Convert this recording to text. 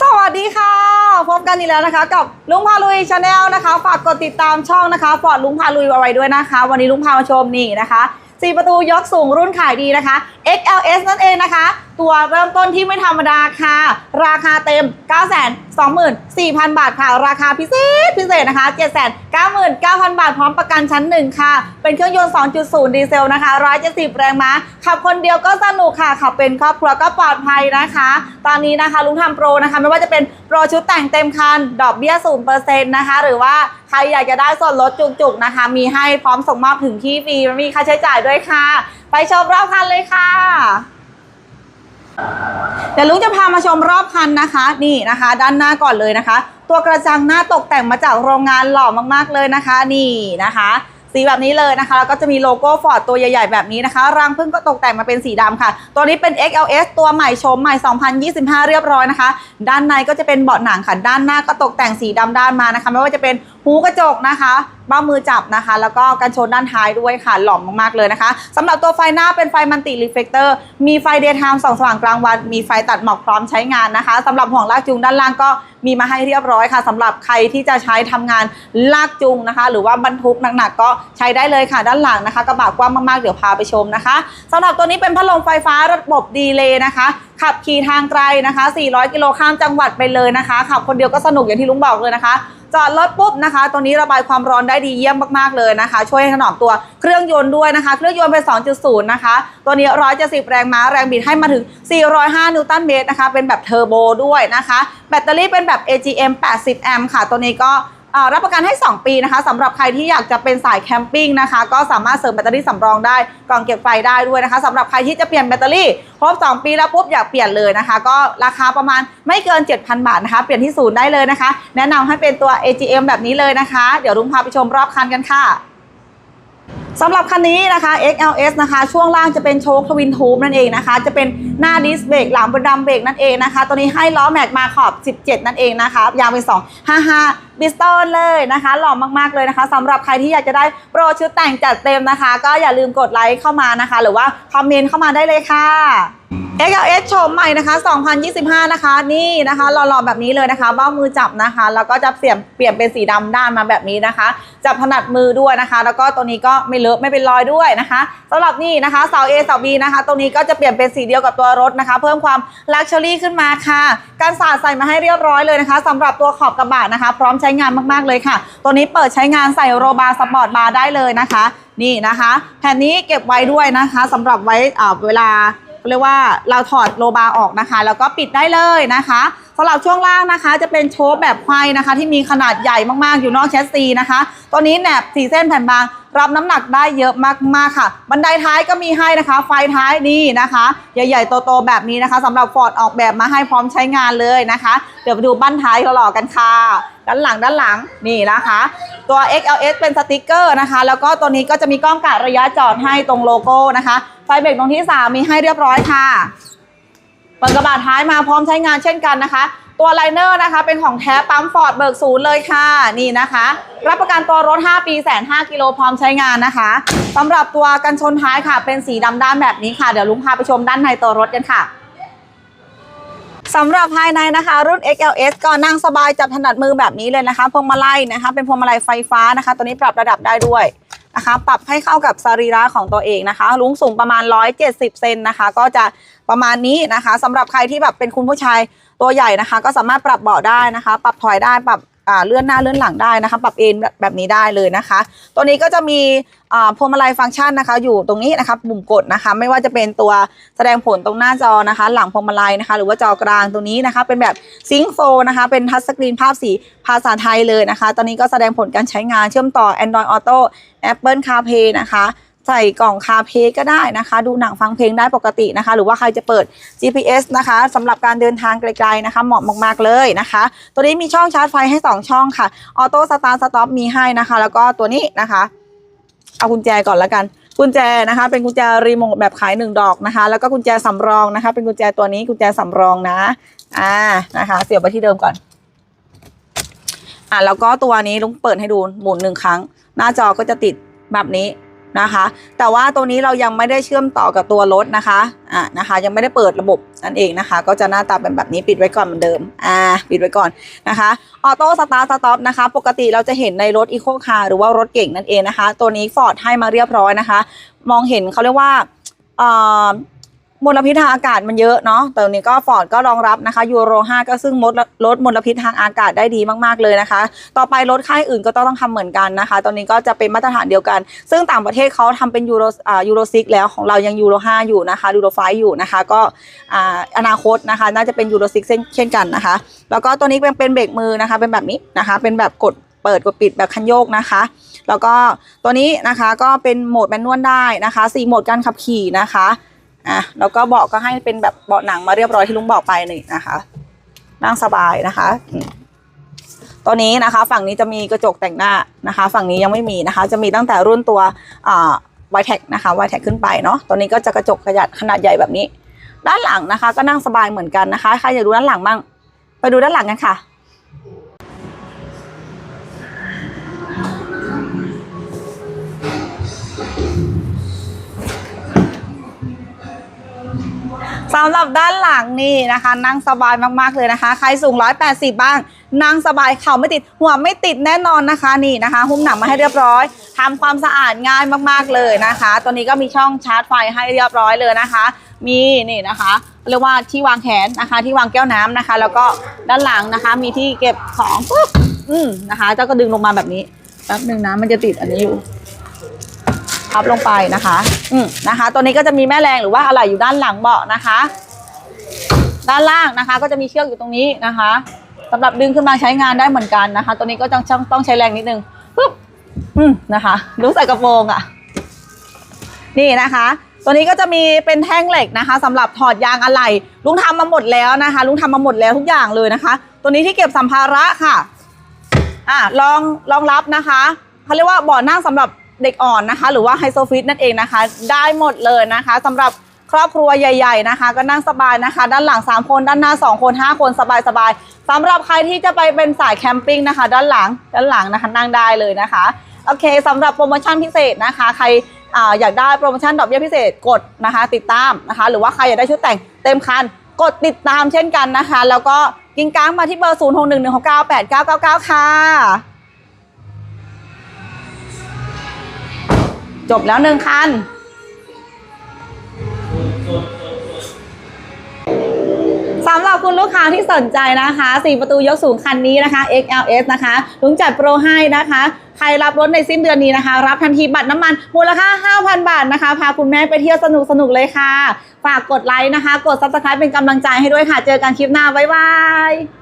สวัสดีค่ะ พบกันอีกแล้วนะคะ กับลุงพาลุยชาแนลนะคะ ฝากกดติดตามช่องนะคะฟอร์ดลุงพาลุยไว้ด้วยนะคะ วันนี้ลุงพามาชมนี่นะคะซีประตูยกสูงรุ่นขายดีนะคะ XLS นั่นเองนะคะตัวเริ่มต้นที่ไม่ธรรมดาค่ะ ราคาเต็ม 9 2 4 0 0 0 บาทค่ะ ราคาพิเศษพิเศษนะคะ 7 9 9 0 0 0 บาทพร้อมประกันชั้นหนึ่งค่ะ เป็นเครื่องยนต์ 2.0 ดีเซลนะคะ 170 แรงม้า ขับคนเดียวก็สนุกค่ะ ขับเป็นครอบครัวก็ปลอดภัยนะคะ ตอนนี้นะคะลุงทำโปรนะคะ ไม่ว่าจะเป็นโปรชุดแต่งเต็มคัน ดอกเบี้ย 0%นะคะ หรือว่าใครอยากจะได้ส่วนลดจุกๆนะคะ มีให้พร้อมส่งมอบถึงที่ฟรีไม่มีค่าใช้จ่ายด้วยค่ะ ไปชมรอบคันเลยค่ะ เดี๋ยวลุงจะพามาชมรอบคันนะคะ นี่นะคะ ด้านหน้าก่อนเลยนะคะ ตัวกระจังหน้าตกแต่งมาจากโรงงานหล่อมากๆเลยนะคะ นี่นะคะ สีแบบนี้เลยนะคะแล้วก็จะมีโลโก้ฟอร์ดตัวใหญ่ๆแบบนี้นะคะรังพึ่งก็ตกแต่งมาเป็นสีดำค่ะ ตัวนี้เป็น XLS ตัวใหม่ชมใหม่ 2025 เรียบร้อยนะคะ ด้านในก็จะเป็นเบาะหนังค่ะด้านหน้าก็ตกแต่งสีดำด้านมานะคะ ไม่ว่าจะเป็นหูกระจกนะคะบ้ามือจับนะคะ แล้วก็กันชนด้านท้ายด้วยค่ะ หล่อมมากๆเลยนะคะสำหรับตัวไฟหน้าเป็นไฟมันติรีเฟกเตอร์ มีไฟเดย์ไทม์ส่องสว่างกลางวัน มีไฟตัดหมอกพร้อมใช้งานนะคะสำหรับห่วงลากจูงด้านล่างก็มีมาให้เรียบร้อยค่ะสำหรับใครที่จะใช้ทำงานลากจูงนะคะ หรือว่าบรรทุกหนักๆก็ใช้ได้เลยค่ะ ด้านหลังนะคะกระบะกว้างมากๆเดี๋ยวพาไปชมนะคะสำหรับตัวนี้เป็นพัดลมไฟฟ้าระบบดีเลย์นะคะขับขี่ทางไกลนะคะ 400 กิโลข้ามจังหวัดไปเลยนะคะขับคนเดียวก็สนุกอย่างที่ลุงบอกเลยนะคะ จอดรถปุ๊บนะคะ ตัวนี้ระบายความร้อนได้ดีเยี่ยมมากๆเลยนะคะ ช่วยให้ถนอมตัวเครื่องยนต์ด้วยนะคะ เครื่องยนต์เป็น 2.0 นะคะ ตัวนี้ 170 แรงม้าแรงบิดให้มาถึง 405 นิวตันเมตรนะคะ เป็นแบบเทอร์โบด้วยนะคะ แบตเตอรี่เป็นแบบ AGM 80 แอมป์ค่ะ ตัวนี้ก็ รับประกันให้ 2 ปีนะคะสำหรับใครที่อยากจะเป็นสายแคมปิ้งนะคะ ก็สามารถเสริมแบตเตอรี่สำรองได้กล่องเก็บไฟได้ด้วยนะคะสำหรับใครที่จะเปลี่ยนแบตเตอรี่ครบ 2 ปีแล้วปุ๊บอยากเปลี่ยนเลยนะคะ ก็ราคาประมาณไม่เกิน 7,000 บาทนะคะ เปลี่ยนที่ศูนย์ได้เลยนะคะ แนะนำให้เป็นตัว AGM แบบนี้เลยนะคะ เดี๋ยวรุ้งพาไปชมรอบคันกันค่ะ สำหรับคันนี้นะคะ XLS นะคะ ช่วงล่างจะเป็นโชคทวินทูบนั่นเองนะคะ จะเป็นหน้าดิสเบรกหลังเป็นดัมเบรกนั่นเองนะคะ ตัวนี้ให้ล้อแม็กมาขอบ 17 นั่นเองนะคะ ยาวเป็น 2 55 บิสตอนเลยนะคะ หล่อมากๆเลยนะคะสำหรับใครที่อยากจะได้โปรชุดแต่งจัดเต็มนะคะ ก็อย่าลืมกดไลค์เข้ามานะคะ หรือว่าคอมเมนต์เข้ามาได้เลยค่ะ XLS โฉมใหม่นะคะ 2025 นะคะ นี่นะคะหล่อๆแบบนี้เลยนะคะ เบ้ามือจับนะคะ แล้วก็จะเปลี่ยนเปลี่ยนเป็นสีดำด้านมาแบบนี้นะคะ จับถนัดมือด้วยนะคะ แล้วก็ตัวนี้ก็ไม่เลอะไม่เป็นรอยด้วยนะคะสำหรับนี่นะคะเสา A เสา B นะคะตรงนี้ก็จะเปลี่ยนเป็นสีเดียวกับตัวรถนะคะ เพิ่มความลักชัวรี่ขึ้นมาค่ะ การสาดใส่มาให้เรียบร้อยเลยนะคะสำหรับตัวขอบกระบะนะคะ พร้อมใช้งานมากๆเลยค่ะ ตัวนี้เปิดใช้งานใส่โรบาร์สปอร์ตบาร์ได้เลยนะคะ นี่นะคะ แผ่นนี้เก็บไว้ด้วยนะคะสำหรับไว้เวลา เรียกว่าเราถอดโลบาร์ออกนะคะ แล้วก็ปิดได้เลยนะคะสำหรับช่วงล่างนะคะ จะเป็นโชว์แบบไขว้นะคะ ที่มีขนาดใหญ่มากๆอยู่นอกแชสซีนะคะ ตัวนี้แหนบสีเส้นแผ่นบาง รับน้ำหนักได้เยอะมากๆค่ะ บันไดท้ายก็มีให้นะคะ ไฟท้ายนี่นะคะ ใหญ่ๆโตๆแบบนี้นะคะสำหรับฟอร์ดออกแบบมาให้พร้อมใช้งานเลยนะคะ เดี๋ยวไปดูบั้นท้ายหล่อๆกันค่ะ ด้านหลังด้านหลังนี่นะคะ ตัว XLS เป็นสติกเกอร์นะคะ แล้วก็ตัวนี้ก็จะมีกล้องกะระยะจอดให้ตรงโลโก้นะคะ ไฟเบรกตรงที่ 3 มีให้เรียบร้อยค่ะเปิดกระบะท้ายมาพร้อมใช้งานเช่นกันนะคะ ตัวไลเนอร์นะคะ เป็นของแท้ปั๊มฟอร์ดเบิกศูนย์เลยค่ะนี่นะคะ รับประกันตัวรถ 5 ปีแสน5กิโลพร้อมใช้งานนะคะสำหรับตัวกันชนท้ายค่ะ เป็นสีดำด้านแบบนี้ค่ะเดี๋ยวลุงพาไปชมด้านในตัวรถกันค่ะ สำหรับภายในนะคะรุ่น XLS ก็นั่งสบายจับถนัดมือแบบนี้เลยนะคะพวงมาลัยนะคะ เป็นพวงมาลัยไฟฟ้านะคะ ตัวนี้ปรับระดับได้ด้วยนะคะ ปรับให้เข้ากับสรีระของตัวเองนะคะลุงสูงประมาณ 170 เซนนะคะ ก็จะประมาณนี้นะคะสำหรับใครที่แบบเป็นคุณผู้ชายตัวใหญ่นะคะ ก็สามารถปรับเบาะได้นะคะ ปรับถอยได้ปรับ เลื่อนหน้าเลื่อนหลังได้นะคะ ปรับเอนแบบนี้ได้เลยนะคะ ตัวนี้ก็จะมีพวงมาลัยฟังก์ชันนะคะ อยู่ตรงนี้นะคะปุ่มกดนะคะ ไม่ว่าจะเป็นตัวแสดงผลตรงหน้าจอนะคะ หลังพวงมาลัยนะคะ หรือว่าจอกลางตรงนี้นะคะ เป็นแบบซิงโฟนะคะ เป็นทัชสกรีนภาพสีภาษาไทยเลยนะคะ ตอนนี้ก็แสดงผลการใช้งานเชื่อมต่อ Android Auto Apple CarPlay นะคะ ใส่กล่องคาเพก็ได้นะคะ ดูหนังฟังเพลงได้ปกตินะคะ หรือว่าใครจะเปิด GPS นะคะสำหรับการเดินทางไกลๆนะคะ เหมาะมากๆเลยนะคะ ตัวนี้มีช่องชาร์จไฟให้ 2 ช่องค่ะออโต้สตาร์ทสต็อปมีให้นะคะ แล้วก็ตัวนี้นะคะ เอากุญแจก่อนและกันกุญแจนะคะเป็นกุญแจรีโมทแบบขายหนึ่งดอกนะคะ แล้วก็กุญแจสำรองนะคะ เป็นกุญแจตัวนี้กุญแจสำรองนะอ่านะคะ เสียบไปที่เดิมก่อนอะแล้วก็ตัวนี้ลุงเปิดให้ดูหมุนหนึ่งครั้ง หน้าจอก็จะติดแบบนี้ นะคะ แต่ว่าตัวนี้เรายังไม่ได้เชื่อมต่อกับตัวรถนะคะอ่านะคะ ยังไม่ได้เปิดระบบนั่นเองนะคะ ก็จะหน้าตาเป็นแบบนี้ปิดไว้ก่อนเหมือนเดิมอ่าปิดไว้ก่อนนะคะออโต้สตาร์ทสต็อปนะคะ ปกติเราจะเห็นในรถอีโคคาร์หรือว่ารถเก่งนั่นเองนะคะ ตัวนี้ฟอร์ดให้มาเรียบร้อยนะคะ มองเห็นเขาเรียกว่าอ่า มลพิษทางอากาศมันเยอะเนาะแต่วันนี้ก็ฟอร์ดก็รองรับนะคะยูโร 5 ก็ซึ่งมดลดมลพิษทางอากาศได้ดีมากๆเลยนะคะ ต่อไปรถค่ายอื่นก็ต้องต้องทำเหมือนกันนะคะ ตอนนี้ก็จะเป็นมาตรฐานเดียวกัน ซึ่งต่างประเทศเขาทำเป็นยูโรอ่ายูโรซิกแล้วของเรายังยูโร 5 อยู่นะคะยูโรไฟอยู่นะคะ ก็อ่าอนาคตนะคะ น่าจะเป็นยูโรซิกเช่นกันนะคะ แล้วก็ตัวนี้เป็นเป็นเบรกมือนะคะ เป็นแบบนี้นะคะ เป็นแบบกดเปิดกดปิดแบบคันโยกนะคะ แล้วก็ตัวนี้นะคะก็เป็นโหมดแมนนวลได้นะคะสี่โหมดการขับขี่นะคะ อะแล้วก็เบาะก็ให้เป็นแบบเบาะหนังมาเรียบร้อยที่ลุงบอกไปนี่นะคะ นั่งสบายนะคะตัวนี้นะคะ ฝั่งนี้จะมีกระจกแต่งหน้านะคะ ฝั่งนี้ยังไม่มีนะคะ จะมีตั้งแต่รุ่นตัวอ่าไวแท็กนะคะไวแท็กขึ้นไปเนาะตัวนี้ก็จะกระจกขยัดขนาดใหญ่แบบนี้ ด้านหลังนะคะ ก็นั่งสบายเหมือนกันนะคะใครอยากดูด้านหลังบ้างไปดูด้านหลังกันค่ะ สำหรับด้านหลังนี่นะคะ นั่งสบายมากๆเลยนะคะ ใครสูง 180 บ้าง นั่งสบายเข่าไม่ติดหัวไม่ติดแน่นอนนะคะนี่นะคะ หุ้มหนังมาให้เรียบร้อยทำความสะอาดง่ายมากๆเลยนะคะ ตัวนี้ก็มีช่องชาร์จไฟให้เรียบร้อยเลยนะคะ มีนี่นะคะเรียกว่าที่วางแขนนะคะ ที่วางแก้วน้ำนะคะ แล้วก็ด้านหลังนะคะ มีที่เก็บของปุ๊บอืมนะคะเจ้าก็ดึงลงมาแบบนี้แป๊บหนึ่งนะมันจะติดอันนี้อยู่ พับลงไปนะคะ อืมนะคะ ตัวนี้ก็จะมีแม่แรงหรือว่าอะไรอยู่ด้านหลังเบาะนะคะ ด้านล่างนะคะ ก็จะมีเชือกอยู่ตรงนี้นะคะสำหรับดึงขึ้นมาใช้งานได้เหมือนกันนะคะ ตัวนี้ก็ต้องต้องใช้แรงนิดนึงปึ๊บอืมนะคะดูใส่กระโปรงอะ่ะ นี่นะคะ ตัวนี้ก็จะมีเป็นแท่งเหล็กนะคะสำหรับถอดยางอะไหล่ลุงทำมาหมดแล้วนะคะ ลุงทำมาหมดแล้วทุกอย่างเลยนะคะ ตัวนี้ที่เก็บสัมภาระค่ะอะลองลองรับนะคะเขาเรียกว่าเบาะนั่งสำหรับ เด็กอ่อนนะคะ หรือว่าไฮโซฟิตนั่นเองนะคะ ได้หมดเลยนะคะสำหรับครอบครัวใหญ่ ๆนะคะ ก็นั่งสบายนะคะ ด้านหลัง 3 คน ด้านหน้า 2 คน 5 คนสบายๆสำหรับใครที่จะไปเป็นสายแคมปิ้งนะคะ ด้านหลังด้านหลังนะคะนั่งได้เลยนะคะโอเคสำหรับโปรโมชั่นพิเศษนะคะ ใครออยากได้โปรโมชั่นดอกเบี้ยพิเศษกดนะคะ ติดตามนะคะ หรือว่าใครอยากได้ชุดแต่งเต็มคันกดติดตามเช่นกันนะคะ แล้วก็กินก้างมาที่เบอร์ 0 6 1 1 6 9 8 9 9 9 ค่ะ จบแล้วหนึ่งคัน สำหรับคุณลูกค้าที่สนใจนะคะ 4 ประตูยกสูงคันนี้นะคะ XLS นะคะลุงจัดโปรให้นะคะ ใครรับรถในสิ้นเดือนนี้นะคะ รับทันทีบัตรน้ำมัน มูลค่า 5,000 บาทนะคะ พาคุณแม่ไปเที่ยวสนุกสนุกๆเลยค่ะ ฝากกดไลค์นะคะ กด subscribe เป็นกำลังใจให้ด้วยค่ะ เจอกันคลิปหน้า บ๊ายบาย